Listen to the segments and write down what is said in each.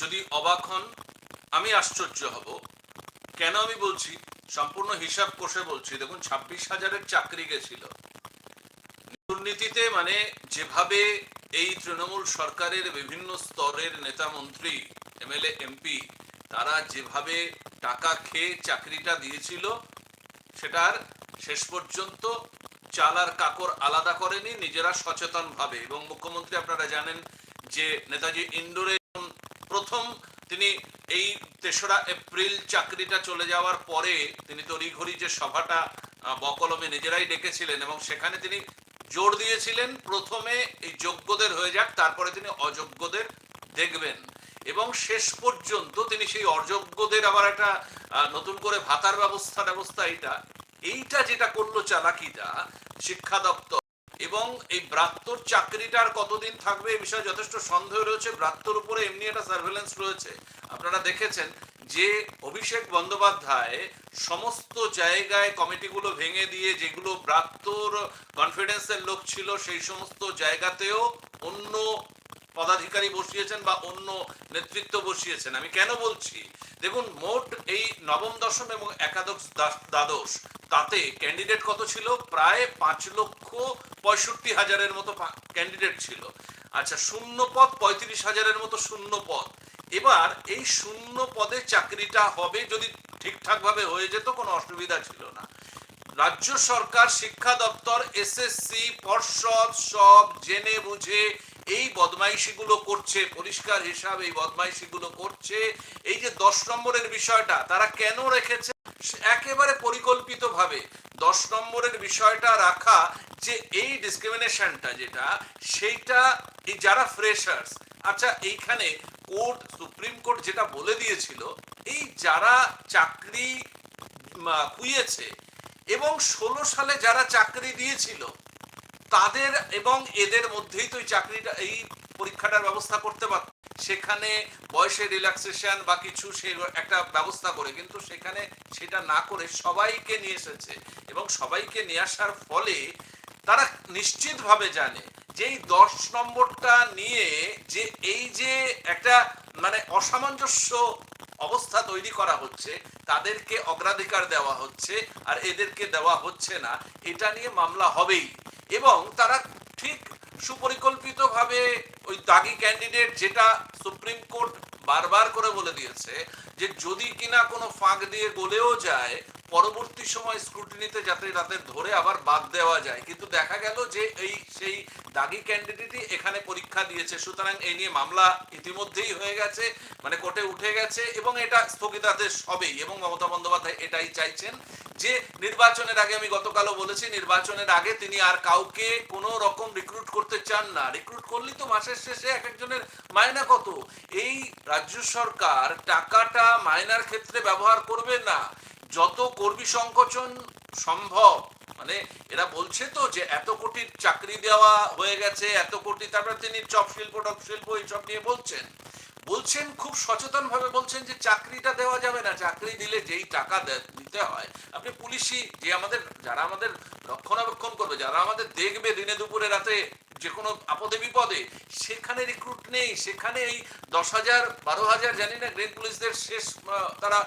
যদি অবাক হন, আমি আশ্চর্য হব। কেন আমি বলছি? সম্পূর্ণ হিসাব কষে বলছি। দেখুন, ছাব্বিশ হাজারের চাকরি গেছিল। দুর্নীতিতে মানে যেভাবে এই তৃণমূল সরকারের বিভিন্ন স্তরের নেতা মন্ত্রী, এমএলএ, এমপি, তারা যেভাবে টাকা খেয়ে চাকরিটা দিয়েছিল সেটার শেষ পর্যন্ত চাল আর কাকর আলাদা করেনি, নিজেরা সচেতন ভাবে এবং মুখ্যমন্ত্রী আপনারা জানেন যে নেতাজি ইন্ডোরে প্রথম তিনি এই তেসরা এপ্রিল চাকরিটা চলে যাওয়ার পরে তিনি তড়িঘড়ি যে সভাটা বকলমে নিজেরাই ডেকেছিলেন এবং সেখানে তিনি জোর দিয়েছিলেন প্রথমে এই যোগ্যদের হয়ে যাক, তারপরে তিনি অযোগ্যদের দেখবেন। এবং শেষ পর্যন্ত তিনি সেই অযোগ্যদের আবার একটা নতুন করে ভাতার ব্যবস্থা ব্যবস্থা এইটা এইটা যেটা করল চালাকিটা, শিক্ষা দপ্তর এবং এই ব্রাত্তর চাকরিটার কতদিন থাকবে এই বিষয়ে যথেষ্ট সন্দেহ রয়েছে। ব্রাত্তর উপরে এমনি একটা সার্ভেলেন্স রয়েছে। আপনারা দেখেছেন যে অভিষেক বন্দ্যোপাধ্যায় সমস্ত জায়গায় কমিটিগুলো ভেঙে দিয়ে যেগুলো ব্রাত্তর কনফিডেন্সের লোক ছিল, সেই সমস্ত জায়গাতেও অন্য পদাধিকারী বসিয়েছেন বা অন্য নেতৃত্ব বসিয়েছেন। আমি কেন বলছি? দেখুন, মোট এই নবম, দশম এবং একাদশ দ্বাদশ, তাতে ক্যান্ডিডেট কত ছিল? প্রায় পাঁচ লক্ষ পঁয়ষট্টি হাজারের মতো ক্যান্ডিডেট ছিল। আচ্ছা শূন্য পদ, পঁয়ত্রিশ হাজারের মতো শূন্য পদ। এবার এই শূন্য পদে চাকরিটা হবে যদি ঠিকঠাক ভাবে হয়ে যেত, কোনো অসুবিধা ছিল না। রাজ্য সরকার, শিক্ষা দপ্তর, এসএসসি, পর্ষদ সব জেনে বুঝে এই বদমাইশিগুলো করছে পরিষ্কার হিসাব এই বদমাইশিগুলো করছে। এই যে দশ নম্বরের বিষয়টা তারা কেন রেখেছে? একেবারে পরিকল্পিতভাবে দশ নম্বরের বিষয়টা রাখা যে এই ডিসক্রিমিনেশনটা যেটা সেইটা এই যারা ফ্রেশার্স আচ্ছা এইখানে কোর্ট সুপ্রিম কোর্ট যেটা বলে দিয়েছিল এই যারা চাকরি উম, খুইয়েছে এবং ষোলো সালে যারা চাকরি দিয়েছিল তাদের এবং এদের মধ্যেই তো চাকরিটা, এই পরীক্ষাটার ব্যবস্থা করতে পারত সেখানে বয়সে রিল্যাক্সেশন বা কিছু সে একটা ব্যবস্থা করে, কিন্তু সেখানে সেটা না করে সবাইকে নিয়ে এসেছে এবং সবাইকে নিয়ে আসার ফলে তারা নিশ্চিতভাবে জানে যে এই দশ নম্বরটা নিয়ে যে এই যে একটা মানে অসামঞ্জস্য অবস্থা তৈরি করা হচ্ছে, তাদেরকে অগ্রাধিকার দেওয়া হচ্ছে আর এদেরকে দেওয়া হচ্ছে না, এটা নিয়ে মামলা হবেই। এবং তারা ঠিক সুপরিকল্পিতভাবে ওই দাগি ক্যান্ডিডেট যেটা সুপ্রিম কোর্ট বারবার করে বলে দিয়েছে যে যদি কিনা কোনো ফাঁক দিয়ে গলেও যায় পরবর্তী সময় স্ক্রুটিনিতে যাতে তাদের ধরে আবার বাদ দেওয়া যায়। কিন্তু দেখা গেল যে এই সেই দাগি ক্যান্ডিডেটই এখানে পরীক্ষা দিয়েছে। সুতরাং এই নিয়ে মামলা ইতিমধ্যেই হয়ে গেছে মানে কোর্টে উঠে গেছে এবং এটা স্থগিতাদেশ হবেই এবং মমতা বন্দ্যোপাধ্যায় এটাই চাইছেন যে নির্বাচনের আগে আমি গতকালও বলেছি, নির্বাচনের আগে তিনি আর কাউকে কোনো রকম রিক্রুট করতে চান না। রিক্রুট করলেই তো মাসের শেষে এক একজনের মায়না কত? এই রাজ্য সরকার টাকাটা মায়নার ক্ষেত্রে ব্যবহার করবে না। যত কর্মী সংকোচন সম্ভব মানে এরা বলছে তো যে এত কোটির চাকরি দেওয়া হয়ে গেছে, এত কোটি, তারপর তিনি চপ শিল্প, টপ শিল্প এইসব নিয়ে বলছেন। বলছেন, খুব সচেতন ভাবে বলছেন যে চাকরিটা দেওয়া যাবে না, চাকরি দিলে যেই টাকা দিতে হয়, আপনি পুলিশই যে আমাদের, যারা আমাদের রক্ষণাবেক্ষণ করবে, যারা আমাদের দেখবে দিনে দুপুরে রাতে যে কোনো আপদে বিপদে, সেখানে রিক্রুট নেই, সেখানে এই দশ হাজার, বারো হাজার, জানি না গ্রেন পুলিশদের শেষ তারা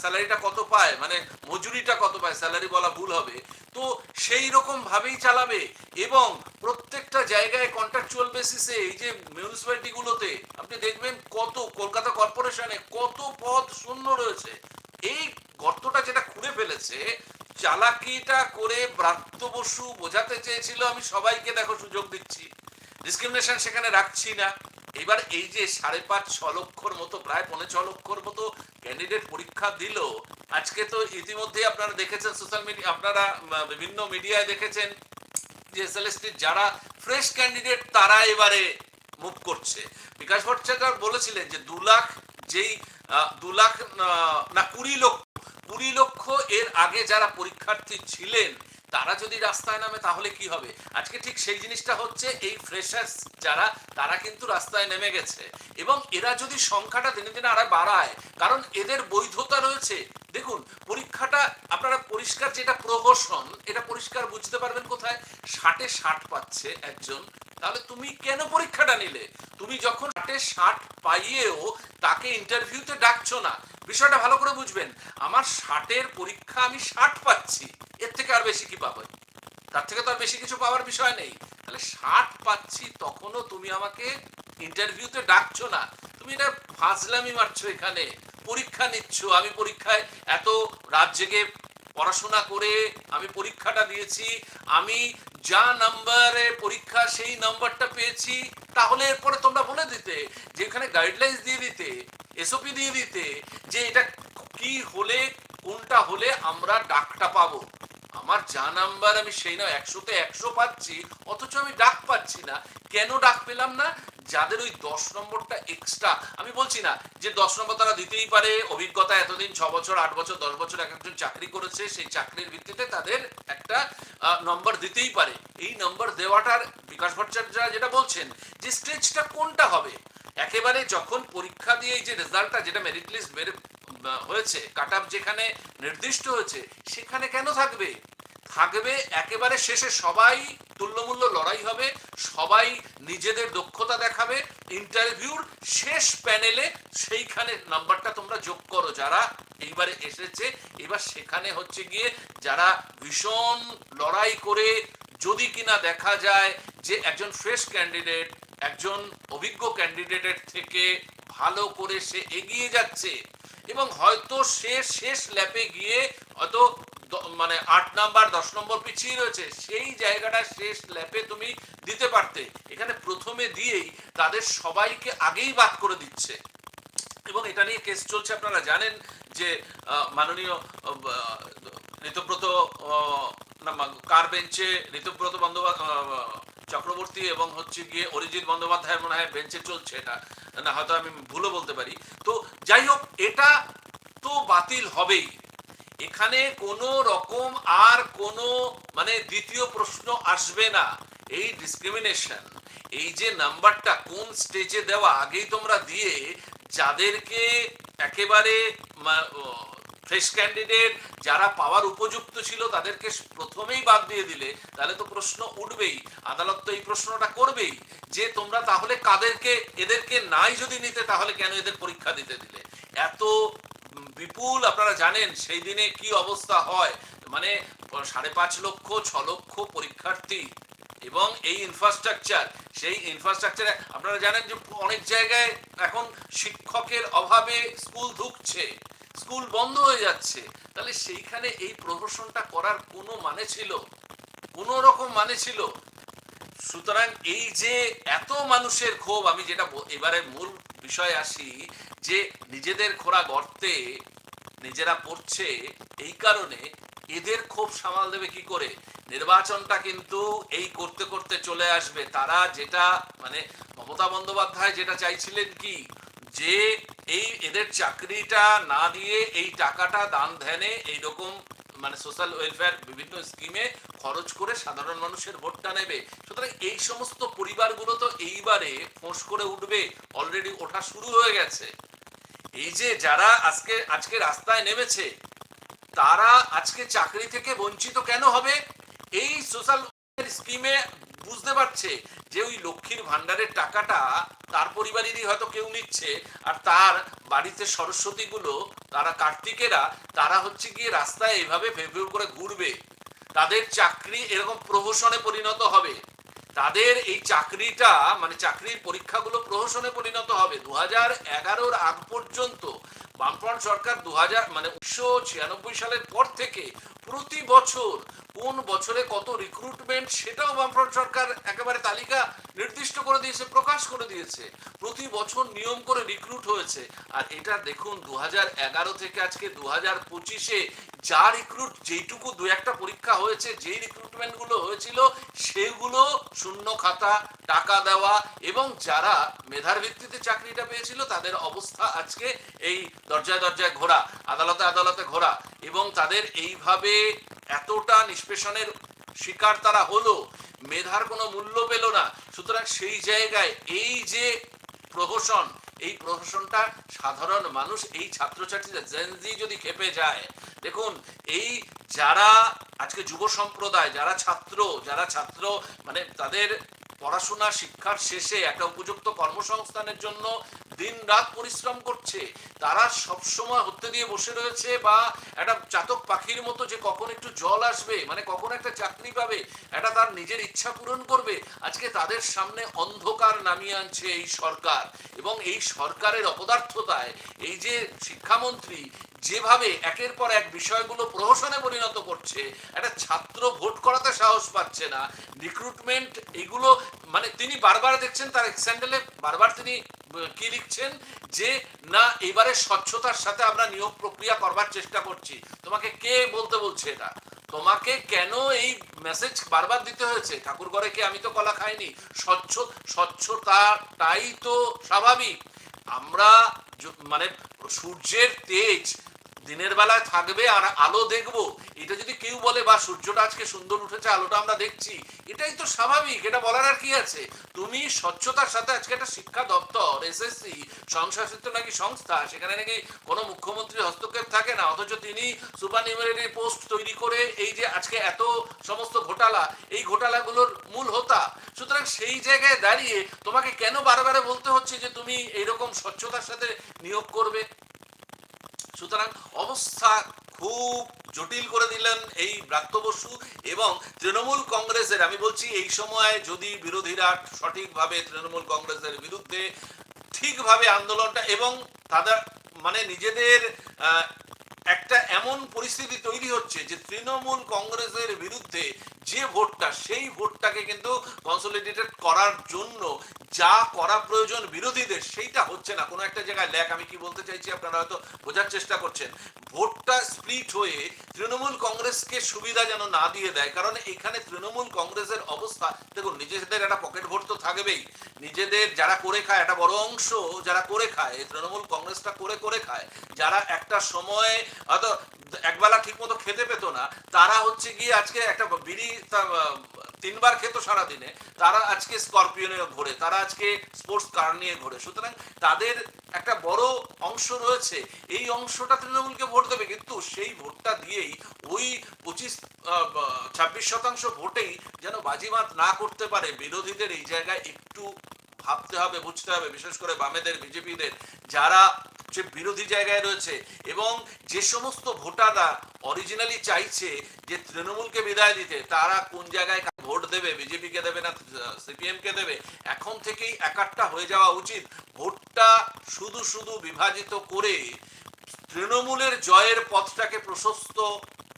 স্যালারিটা কত পায় মানে মজুরিটা কত পায় স্যালারি বলা ভুল হবে। তো সেই রকম ভাবেই চালাবে এবং প্রত্যেকটা জায়গায় কন্ট্রাকচুয়াল বেসিসে এই যে মিউনিসিপ্যালিটি গুলোতে আপনি দেখবেন কত, কলকাতা কর্পোরেশনে কত পদ শূন্য রয়েছে। এই গর্তটা যেটা খুঁড়ে ফেলেছে চালাকিটা করে ব্রাত্য বসু বোঝাতে চেয়েছিল, আমি সবাইকে দেখো সুযোগ দিচ্ছি। ডিসক্রিমিনেশন সেখানে রাখছি না। এবার এই যে সাড়ে পাঁচ, ছ লক্ষর মতো, প্রায় পৌনে ছ লক্ষর মতো ক্যান্ডিডেট পরীক্ষা দিল, আজকে তো ইতিমধ্যেই আপনারা দেখেছেন সোশ্যাল মিডিয়া আপনারা বিভিন্ন মিডিয়ায় দেখেছেন যে এসএলএসটির যারা ফ্রেশ ক্যান্ডিডেট তারা এবারে মুভ করছে। বিকাশ ভট্টাচার্য বলেছিলেন যে দু লাখ যেই দু লাখ না, কুড়ি লক্ষ কুড়ি লক্ষ এর আগে যারা পরীক্ষার্থী ছিলেন, তারা যদি রাস্তায় নামে তাহলে কি হবে? আজকে ঠিক সেই জিনিসটা হচ্ছে, এই ফ্রেশার্স যারা, তারা কিন্তু রাস্তায় নেমে গেছে। এবং এরা যদি সংখ্যাটা দিনে দিনে আরও বাড়ায়, কারণ এদের বৈধতা রয়েছে। দেখুন, পরীক্ষাটা, আপনারা পরিষ্কার যেটা প্রহসন, এটা পরিষ্কার বুঝতে পারবেন কোথায়? ষাটে ষাট পাচ্ছে একজন। তাহলে তুমি কেন পরীক্ষাটা নিলে? তুমি যখন ষাটে ষাট পাইয়েও তাকে ইন্টারভিউতে ডাকছো না বিষয়টা ভালো করে বুঝবেন। আমার ষাটের পরীক্ষা আমি ষাট পাচ্ছি। এর থেকে আর বেশি কি পাবো? তার থেকে তো আর বেশি কিছু পাওয়ার বিষয় নেই। তাহলে ষাট পাচ্ছি, তখনও তুমি আমাকে ইন্টারভিউতে ডাকছো না। তুমি এটা ফাজলামি মারছো এখানে। পরীক্ষা নিচ্ছ। আমি পরীক্ষায় এত রাত জেগে পড়াশোনা করে আমি পরীক্ষাটা দিয়েছি। আমি যা নাম্বারে পরীক্ষা, সেই নাম্বারটা পেয়েছি। তাহলে এরপরে তোমরা বলে দিতে যে এখানে গাইডলাইন্স দিয়ে দিতে। এসওপি দিয়ে দিতে যে এটা কি হলে, কোনটা হলে আমরা ডাকটা পাবো। আমার যা নাম্বার আমি সেই না একশোতে একশো পাচ্ছি, অথচ আমি ডাক পাচ্ছি না। কেন ডাক পেলাম না? যাদের ওই দশ নম্বরটা এক্সট্রা আমি বলছি না যে দশ নম্বর তারা দিতেই পারে। অভিজ্ঞতা এতদিন ছ বছর, আট বছর, দশ বছর এক একজন চাকরি করেছে, সেই চাকরির ভিত্তিতে তাদের একটা নম্বর দিতেই পারে। এই নম্বর দেওয়াটার বিকাশ ভট্টাচার্য যেটা বলছেন যে স্টেজটা কোনটা হবে? একেবারে যখন পরীক্ষা দিয়ে এই যে রেজাল্টটা যেটা মেরিট লিস্ট বের হয়েছে কাট যেখানে নির্দিষ্ট হয়েছে, সেখানে কেন থাকবে? থাকবে একেবারে শেষে সবাই তুল্যমূল্য লড়াই হবে, সবাই নিজেদের দক্ষতা দেখাবে ইন্টারভিউর শেষ প্যানেলে সেইখানে নাম্বারটা তোমরা যোগ করো যারা এইবারে এসেছে। এবার সেখানে হচ্ছে গিয়ে যারা ভীষণ লড়াই করে যদি কিনা দেখা যায় যে একজন ফ্রেশ ক্যান্ডিডেট একজন অভিজ্ঞ ক্যান্ডিডেটের থেকে ভালো করে সে এগিয়ে যাচ্ছে এবং হয়তো সে শেষ ল্যাপে গিয়ে হয়তো মানে আট নাম্বার, দশ নম্বর পিছিয়ে রয়েছে। সেই জায়গাটা শেষ ল্যাপে তুমি দিতে পারতে। এখানে প্রথমে দিয়েই তাদের সবাইকে আগেই বাদ করে দিচ্ছে। এবং এটা নিয়ে কেস চলছে, আপনারা জানেন যে মাননীয় ঋতব্রত কার বেঞ্চে ঋতব্রত বন্দ্যোপাধ্যায় চক্রবর্তী এবং হচ্ছে গিয়ে অরিজিৎ বন্দ্যোপাধ্যায়ের মনে হয় বেঞ্চে চলছে এটা। না, হয়তো আমি ভুলও বলতে পারি। তো যাই হোক, এটা তো বাতিল হবেই। এখানে কোনো রকম আর কোনো মানে দ্বিতীয় প্রশ্ন আসবে না। এই ডিসক্রিমিনেশন এই যে নাম্বারটা কোন স্টেজে দেওয়া, আগেই তোমরা দিয়ে যাদেরকে একেবারে ফ্রেশ ক্যান্ডিডেট যারা পাওয়ার উপযুক্ত ছিল তাদেরকে প্রথমেই বাদ দিয়ে দিলে, তাহলে তো প্রশ্ন উঠবেই। আদালত তো এই প্রশ্নটা করবেই যে তোমরা তাহলে কাদেরকে, এদেরকে নাই যদি নিতে, তাহলে কেন এদের পরীক্ষা দিতে দিলে? এত বিপুল, আপনারা জানেন, সেই দিনে কি অবস্থা হয়? মানে সাড়ে পাঁচ লক্ষ, ছ লক্ষ পরীক্ষার্থী এবং এই ইনফ্রাস্ট্রাকচার সেই ইনফ্রাস্ট্রাকচারে আপনারা জানেন যে অনেক জায়গায় এখন শিক্ষকের অভাবে স্কুল ঢুকছে। স্কুল বন্ধ হয়ে যাচ্ছে। তাহলে সেইখানে এই প্রহসনটা করার কোনো মানে ছিল? কোনো রকম মানে ছিল? সুতরাং এই যে এত মানুষের ক্ষোভ, আমি যেটা এবারে মূল বিষয় আসি, যে নিজেদের খোরা গর্তে নিজেরা পড়ছে, এই কারণে এদের ক্ষোভ সামাল দেবে কি করে? নির্বাচনটা কিন্তু এই করতে করতে চলে আসবে। তারা যেটা মানে মমতা বন্দ্যোপাধ্যায় যেটা চাইছিলেন কি? যে এই এদের চাকরিটা না দিয়ে এই টাকাটা দান ধ্যানে এইরকম মানে সোশ্যাল ওয়েলফেয়ার বিভিন্ন স্কিমে খরচ করে সাধারণ মানুষের ভোটটা নেবে। সুতরাং এই সমস্ত পরিবারগুলো তো এইবারে ফোঁস করে উঠবে অলরেডি ওঠা শুরু হয়ে গেছে। এই যে যারা আজকে আজকে রাস্তায় নেমেছে, তারা আজকে চাকরি থেকে বঞ্চিত কেন হবে? এই সোশ্যাল স্কিমে বুঝতে পারছে যে ওই লক্ষ্মীর ভান্ডারের টাকাটা তার পরিবারেরই হয়তো কেউ নিচ্ছে, আর তার বাড়িতে সরস্বতীগুলো, তারা কার্তিকেরা, তারা হচ্ছে গিয়ে রাস্তায় এইভাবে ভেউ করে ঘুরবে। তাদের চাকরি এরকম প্রহসনে পরিণত হবে। তাদের এই চাকরিটা মানে চাকরির পরীক্ষাগুলো প্রহসনে পরিণত হবে। দু হাজার এগারোর আগ পর্যন্ত বামফ্রন্ট সরকার দু হাজার মানে উনিশশো ছিয়ানব্বই সালের পর থেকে প্রতি বছর কোন বছরে কত রিক্রুটমেন্ট সেটাও বামফ্রন্ট সরকার একেবারে তালিকা নির্দিষ্ট করে দিয়েছে, প্রকাশ করে দিয়েছে। প্রতি বছর নিয়ম করে রিক্রুট হয়েছে। আর এটা দেখুন দু থেকে আজকে দু হাজার পঁচিশে যা রিক্রুট যেইটুকু দু একটা পরীক্ষা হয়েছে, যেই রিক্রুটমেন্টগুলো হয়েছিল, সেগুলো শূন্য খাতা, টাকা দেওয়া এবং যারা মেধার ভিত্তিতে চাকরিটা পেয়েছিল, তাদের অবস্থা আজকে এই দরজায় দরজায় ঘোরা, আদালতে আদালতে ঘোরা এবং তাদের এইভাবে এতটা নিষ্পেষণের শিকার তারা হলো, মেধার কোনো মূল্য পেল না। সুতরাং সেই জায়গায় এই যে প্রহসন, এই প্রহসনটা সাধারণ মানুষ, এই ছাত্রছাত্রীরা জেনজি যদি খেপে যায়, দেখুন, এই যারা আজকে যুব সম্প্রদায়, যারা ছাত্র যারা ছাত্র মানে তাদের পড়াশোনা, শিক্ষার শেষে একটা উপযুক্ত কর্মসংস্থানের জন্য দিন রাত পরিশ্রম করছে। তারা সবসময় হতে দিয়ে বসে রয়েছে বা একটা চাতক পাখির মতো যে কখন একটু জল আসবে মানে কখন একটা চাকরি পাবে, এটা তার নিজের ইচ্ছা পূরণ করবে। আজকে তাদের সামনে অন্ধকার নামিয়ে আনছে এই সরকার। এবং এই সরকারের অপদার্থতায় এই যে শিক্ষামন্ত্রী যেভাবে একের পর এক বিষয়গুলো প্রহসনে পরিণত করছে, একটা ছাত্র ভোট করাতে সাহস পাচ্ছে না রিক্রুটমেন্ট এগুলো মানে তিনি বারবার দেখছেন, তার স্যান্ডেলে বারবার তিনি কি লিখছেন? যে না, এবারে স্বচ্ছতার সাথে আমরা নিয়োগ প্রক্রিয়া করবার চেষ্টা করছি। তোমাকে কে বলতে বলছে এটা? তোমাকে কেন এই মেসেজ বারবার দিতে হয়েছে? ঠাকুর ঘরে কি আমি তো কলা খাইনি? স্বচ্ছ, স্বচ্ছতাটাই তো স্বাভাবিক। আমরা মানে সূর্যের তেজ দিনের বেলায় থাকবে আর আলো দেখব। এটা যদি কেউ বলে বা সূর্যটা আজকে সুন্দর উঠেছে, আলোটা আমরা দেখছি। এটাই তো স্বাভাবিক, এটা বলার আর কি আছে? তুমি স্বচ্ছতার সাথে আজকে একটা শিক্ষা দপ্তর এসএসসি সংশাসিত নাকি সংস্থা, সেখানে নাকি কোনো মুখ্যমন্ত্রী হস্তক্ষেপ থাকে না, অথচ তিনি সুপার নিউমারি পোস্ট তৈরি করে এই যে আজকে এত সমস্ত ঘোটালা, এই ঘোটালাগুলোর মূল হোতা। সুতরাং সেই জায়গায় দাঁড়িয়ে তোমাকে কেন বারবার বলতে হচ্ছে যে তুমি এইরকম স্বচ্ছতার সাথে নিয়োগ করবে? সুতরাং অবস্থা খুব জটিল করে দিলেন এই ব্রাত্য বসু এবং তৃণমূল কংগ্রেসের, আমি বলছি এই সময় যদি বিরোধীরা সঠিকভাবে তৃণমূল কংগ্রেসের বিরুদ্ধে ঠিকভাবে আন্দোলনটা এবং তাদের মানে নিজেদের একটা এমন পরিস্থিতি তৈরি হচ্ছে যে তৃণমূল কংগ্রেসের বিরুদ্ধে যে ভোটটা, সেই ভোটটাকে কিন্তু কনসলিডেটেড করার জন্য যা করা প্রয়োজন বিরোধীদের, সেইটা হচ্ছে না। কোনো একটা জায়গায় ল্যাক আমি কি বলতে চাইছি আপনারা হয়তো বোঝার চেষ্টা করছেন। ভোটটা স্প্লিট হয়ে তৃণমূল কংগ্রেসকে সুবিধা যেন না দিয়ে দেয়, কারণ এখানে তৃণমূল কংগ্রেসের অবস্থা, দেখুন, নিজেদের একটা পকেট ভোট তো থাকবেই। নিজেদের যারা করে খায়, একটা বড় অংশ যারা করে খায়, তৃণমূল কংগ্রেসটা করে করে খায়, যারা একটা সময় হয়তো একবেলা ঠিক মতো খেতে পেত না, তারা হচ্ছে গিয়ে আজকে একটা বিড়ি তিনবার খেত সারাদিনে। তারা আজকে স্করপিওনে ঘোরে, তারা আজকে স্পোর্টস কার নিয়ে ঘোরে। সুতরাং তাদের একটা বড় অংশ রয়েছে। এই অংশটা তৃণমূলকে ভোট দেবে, কিন্তু সেই ভোটটা দিয়েই ওই পঁচিশ ছাব্বিশ শতাংশ ভোটেই যেন বাজিমাত না করতে পারে। বিরোধীদের এই জায়গায় একটু ভাবতে হবে, বুঝতে হবে, বিশেষ করে বামেদের, বিজেপিদের। যারা যে বিরোধী জায়গায় রয়েছে এবং যে সমস্ত ভোটাররা অরিজিনালি চাইছে যে তৃণমূলকে বিদায় দিতে, তারা কোন জায়গায় ভোট দেবে, বিজেপিকে দেবে না সিপিএম কে দেবে, এখন থেকেই একাট্টা হয়ে যাওয়া উচিত। ভোটটা শুধু শুধু বিভাজিত করে তৃণমূলের জয়ের পথটাকে প্রশস্ত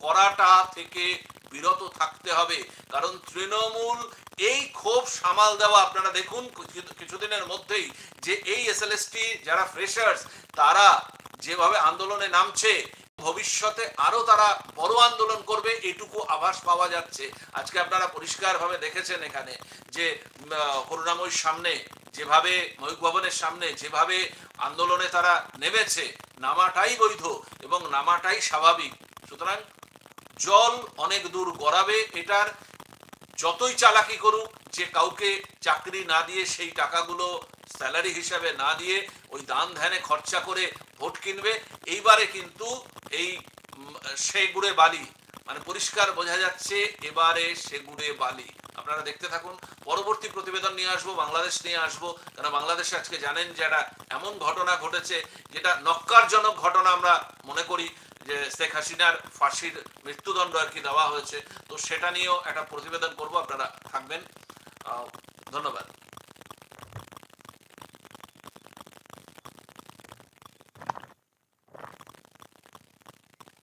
করাটা থেকে বিরত থাকতে হবে। কারণ তৃণমূল এই ক্ষোভ সামাল দেওয়া আপনারা দেখুন কিছু- কিছুদিনের মধ্যেই যে এই এসএলএসটি যারা ফ্রেশার্স তারা যেভাবে আন্দোলনে নামছে, ভবিষ্যতে আরও তারা বড় আন্দোলন করবে, এটুকু আভাস পাওয়া যাচ্ছে। আজকে আপনারা পরিষ্কারভাবে দেখেছেন এখানে যে করুণাময়ীর সামনে, যেভাবে ময়ূক ভবনের সামনে, যেভাবে আন্দোলনে তারা নেমেছে, নামাটাই বৈধ এবং নামাটাই স্বাভাবিক। সুতরাং জল অনেক দূর গড়াবে এটার যতই চালাকি করুক যে কাউকে চাকরি না দিয়ে সেই টাকাগুলো স্যালারি হিসাবে না দিয়ে ওই দান ধ্যানে খরচা করে ভোট কিনবে এইবারে কিন্তু এই উম, সেগুড়ে বালি মানে পরিষ্কার বোঝা যাচ্ছে এবারে সে সেগুড়ে বালি। আপনারা দেখতে থাকুন পরবর্তী প্রতিবেদন নিয়ে আসব বাংলাদেশ নিয়ে আসব কারণ বাংলাদেশে আজকে জানেন যে এমন ঘটনা ঘটেছে যেটা নক্কারজনক ঘটনা আমরা মনে করি যে শেখ হাসিনার ফাঁসির মৃত্যুদণ্ড আর কি দেওয়া হয়েছে, তো সেটা নিয়েও একটা প্রতিবেদন করব, আপনারা থাকবেন। ধন্যবাদ।